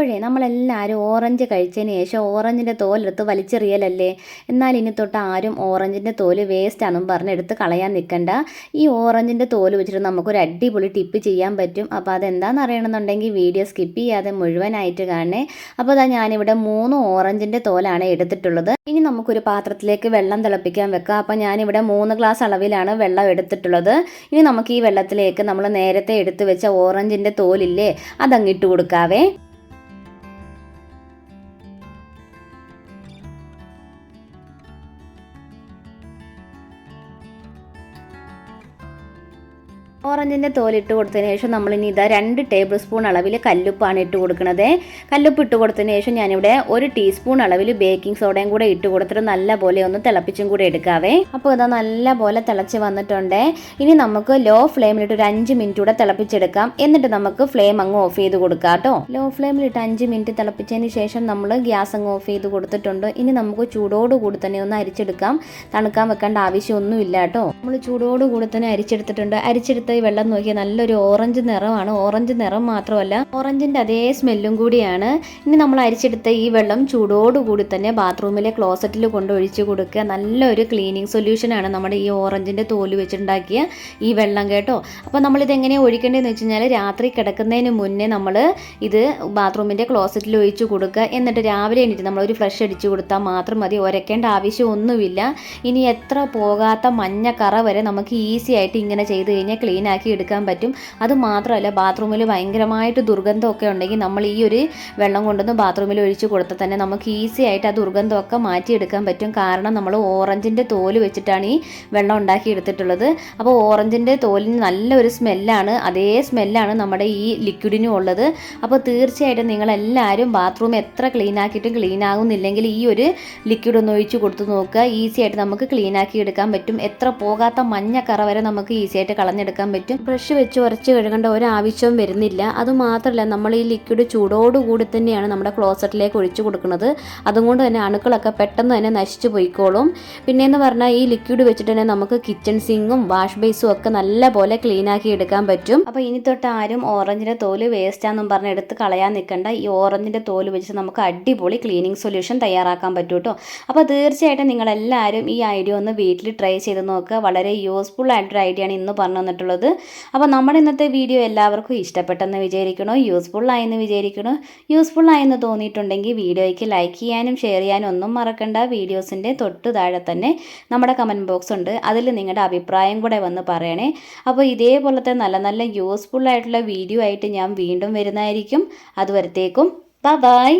അപ്പോഴേ നമ്മളെല്ലാവരും ഓറഞ്ച് കഴിച്ചതിന് ശേഷം ഓറഞ്ചിന്റെ തോലെടുത്ത് വലിച്ചെറിയലല്ലേ? എന്നാൽ ഇനി തൊട്ട് ആരും ഓറഞ്ചിന്റെ തോൽ വേസ്റ്റാണെന്നും പറഞ്ഞ് എടുത്ത് കളയാൻ നിൽക്കണ്ട. ഈ ഓറഞ്ചിന്റെ തോൽ വെച്ചിട്ട് നമുക്കൊരു അടിപൊളി ടിപ്പ് ചെയ്യാൻ പറ്റും. അപ്പോൾ അതെന്താണെന്ന് അറിയണമെന്നുണ്ടെങ്കിൽ വീഡിയോ സ്കിപ്പ് ചെയ്യാതെ മുഴുവനായിട്ട് കാണണേ. അപ്പോൾ അതാ ഞാനിവിടെ മൂന്ന് ഓറഞ്ചിന്റെ തോലാണ് എടുത്തിട്ടുള്ളത്. ഇനി നമുക്കൊരു പാത്രത്തിലേക്ക് വെള്ളം തിളപ്പിക്കാൻ വെക്കാം. അപ്പോൾ ഞാനിവിടെ മൂന്ന് ഗ്ലാസ് അളവിലാണ് വെള്ളം എടുത്തിട്ടുള്ളത്. ഇനി നമുക്ക് ഈ വെള്ളത്തിലേക്ക് നമ്മൾ നേരത്തെ എടുത്തു വെച്ച ഓറഞ്ചിന്റെ തോലില്ലേ അതങ്ങിട്ട് കൊടുക്കാവേ. ഓറഞ്ചിന്റെ തോലിട്ട് കൊടുത്തതിന് ശേഷം നമ്മളിനി ഇതാ രണ്ട് ടേബിൾ സ്പൂൺ അളവിൽ കല്ലുപ്പാണ് ഇട്ട് കൊടുക്കുന്നത് കല്ലുപ്പ് ഇട്ട് കൊടുത്തതിന് ശേഷം ഞാനിവിടെ ഒരു ടീസ്പൂൺ അളവിൽ ബേക്കിംഗ് സോഡയും കൂടെ ഇട്ട് കൊടുത്തിട്ട് നല്ല പോലെ ഒന്ന് തിളപ്പിച്ചും കൂടെ എടുക്കാവേ. അപ്പോൾ ഇതാ നല്ല പോലെ തിളച്ച് വന്നിട്ടുണ്ട്. ഇനി നമുക്ക് ലോ ഫ്ലെയിമിലിട്ട് ഒരു അഞ്ച് മിനിറ്റ് കൂടെ തിളപ്പിച്ചെടുക്കാം. എന്നിട്ട് നമുക്ക് ഫ്ലെയിം അങ്ങ് ഓഫ് ചെയ്ത് കൊടുക്കാം കേട്ടോ. ലോ ഫ്ലെയിമിലിട്ട് അഞ്ച് മിനിറ്റ് തിളപ്പിച്ചതിന് ശേഷം നമ്മൾ ഗ്യാസ് അങ്ങ് ഓഫ് ചെയ്ത് കൊടുത്തിട്ടുണ്ട്. ഇനി നമുക്ക് ചൂടോടുകൂടി തന്നെ ഒന്ന് അരിച്ചെടുക്കാം. തണുക്കാൻ വെക്കേണ്ട ആവശ്യമൊന്നുമില്ല കേട്ടോ. നമ്മൾ ചൂടോടുകൂടി തന്നെ അരിച്ചെടുത്തിട്ടുണ്ട്. അരിച്ചെടുത്ത ഈ വെള്ളം നോക്കിയാൽ നല്ലൊരു ഓറഞ്ച് നിറമാണ്. ഓറഞ്ച് നിറം മാത്രമല്ല ഓറഞ്ചിന്റെ അതേ സ്മെല്ലും കൂടിയാണ്. ഇനി നമ്മൾ അരിച്ചെടുത്ത ഈ വെള്ളം ചൂടോടുകൂടി തന്നെ ബാത്റൂമിലെ ക്ലോസറ്റിൽ കൊണ്ട് ഒഴിച്ച് കൊടുക്കുക. നല്ലൊരു ക്ലീനിങ് സൊല്യൂഷനാണ് നമ്മുടെ ഈ ഓറഞ്ചിന്റെ തോൽ വെച്ചിട്ടുണ്ടാക്കിയ ഈ വെള്ളം കേട്ടോ. അപ്പോൾ നമ്മളിത് എങ്ങനെയാണ് ഒഴിക്കേണ്ടതെന്ന് വെച്ച് കഴിഞ്ഞാൽ രാത്രി കിടക്കുന്നതിന് മുന്നേ നമ്മൾ ഇത് ബാത്റൂമിന്റെ ക്ലോസറ്റിൽ ഒഴിച്ച് കൊടുക്കുക. എന്നിട്ട് രാവിലെ എണീറ്റ് നമ്മളൊരു ഫ്ലഷ് അടിച്ചു കൊടുത്താൽ മാത്രം മതി. ഒരക്കേണ്ട ആവശ്യമൊന്നുമില്ല. ഇനി എത്ര പോകാത്ത മഞ്ഞ കറ വരെ നമുക്ക് ഈസി ആയിട്ട് ഇങ്ങനെ ചെയ്ത് കഴിഞ്ഞാൽ ക്ലീൻ ആക്കി എടുക്കാൻ പറ്റും. അത് മാത്രമല്ല ബാത്റൂമിൽ ഭയങ്കരമായിട്ട് ദുർഗന്ധമൊക്കെ ഉണ്ടെങ്കിൽ നമ്മൾ ഈ ഒരു വെള്ളം കൊണ്ടുവന്ന് ബാത്റൂമിൽ ഒഴിച്ച് കൊടുത്താൽ തന്നെ നമുക്ക് ഈസി ആയിട്ട് ആ ദുർഗന്ധമൊക്കെ മാറ്റിയെടുക്കാൻ പറ്റും. കാരണം നമ്മൾ ഓറഞ്ചിന്റെ തോൽ വെച്ചിട്ടാണ് ഈ വെള്ളം ഉണ്ടാക്കി എടുത്തിട്ടുള്ളത്. അപ്പോൾ ഓറഞ്ചിന്റെ തോലിന് നല്ലൊരു സ്മെല്ലാണ്. അതേ സ്മെല്ലാണ് നമ്മുടെ ഈ ലിക്വിഡിനും ഉള്ളത്. അപ്പോൾ തീർച്ചയായിട്ടും നിങ്ങളെല്ലാവരും ബാത്റൂം എത്ര ക്ലീൻ ആക്കിയിട്ടും ക്ലീൻ ആകുന്നില്ലെങ്കിൽ ഈ ഒരു ലിക്വിഡ് ഒന്ന് ഒഴിച്ച് കൊടുത്ത് നോക്കുക. ഈസി ആയിട്ട് നമുക്ക് ക്ലീൻ ആക്കി എടുക്കാൻ പറ്റും. എത്ര പോകാത്ത മഞ്ഞ വരെ നമുക്ക് ഈസി ആയിട്ട് കളഞ്ഞെടുക്കാൻ പറ്റും. ബ്രഷ് വെച്ച് ഉരച്ച് കഴുകേണ്ട ഒരു ആവശ്യവും വരുന്നില്ല അതുമാത്രമല്ല നമ്മൾ ഈ ലിക്വിഡ് ചൂടോടുകൂടി തന്നെയാണ് നമ്മുടെ ക്ലോസറ്റിലേക്ക് ഒഴിച്ചു കൊടുക്കുന്നത്. അതുകൊണ്ട് തന്നെ അണുക്കളൊക്കെ പെട്ടെന്ന് തന്നെ നശിച്ചു പോയിക്കോളും. പിന്നെയെന്ന് പറഞ്ഞാൽ ഈ ലിക്വിഡ് വെച്ചിട്ട് തന്നെ നമുക്ക് കിച്ചൺ സിങ്കും വാഷ് ബേസും ഒക്കെ നല്ല പോലെ ക്ലീൻ ആക്കി എടുക്കാൻ പറ്റും. അപ്പോൾ ഇനി തൊട്ട് ആരും ഓറഞ്ചിന്റെ തോൽ വേസ്റ്റാന്നും പറഞ്ഞ് എടുത്ത് കളയാൻ നിൽക്കണ്ട. ഈ ഓറഞ്ചിന്റെ തോൽ വെച്ച് നമുക്ക് അടിപൊളി ക്ലീനിങ് സൊല്യൂഷൻ തയ്യാറാക്കാൻ പറ്റും കേട്ടോ അപ്പോൾ തീർച്ചയായിട്ടും നിങ്ങളെല്ലാവരും ഈ ഐഡിയ ഒന്ന് വീട്ടിൽ ട്രൈ ചെയ്ത് നോക്കുക. വളരെ യൂസ്ഫുൾ ആയിട്ടൊരു ഐഡിയ ആണ് ഇന്ന് പറഞ്ഞു തന്നിട്ടുള്ളത്. അപ്പോൾ നമ്മുടെ ഇന്നത്തെ വീഡിയോ എല്ലാവർക്കും ഇഷ്ടപ്പെട്ടെന്ന് വിചാരിക്കണോ? യൂസ്ഫുൾ ആയെന്ന് വിചാരിക്കണോ? യൂസ്ഫുൾ ആയെന്ന് തോന്നിയിട്ടുണ്ടെങ്കിൽ വീഡിയോയ്ക്ക് ലൈക്ക് ചെയ്യാനും ഷെയർ ചെയ്യാനും ഒന്നും മറക്കണ്ട. വീഡിയോസിന്റെ തൊട്ട് താഴെ തന്നെ നമ്മുടെ കമന്റ് ബോക്സ് ഉണ്ട്. അതിൽ നിങ്ങളുടെ അഭിപ്രായം കൂടെ വന്ന് പറയണേ. അപ്പോൾ ഇതേപോലത്തെ നല്ല നല്ല യൂസ്ഫുൾ ആയിട്ടുള്ള വീഡിയോ ആയിട്ട് ഞാൻ വീണ്ടും വരുന്നതായിരിക്കും. അതുവരത്തേക്കും ബൈ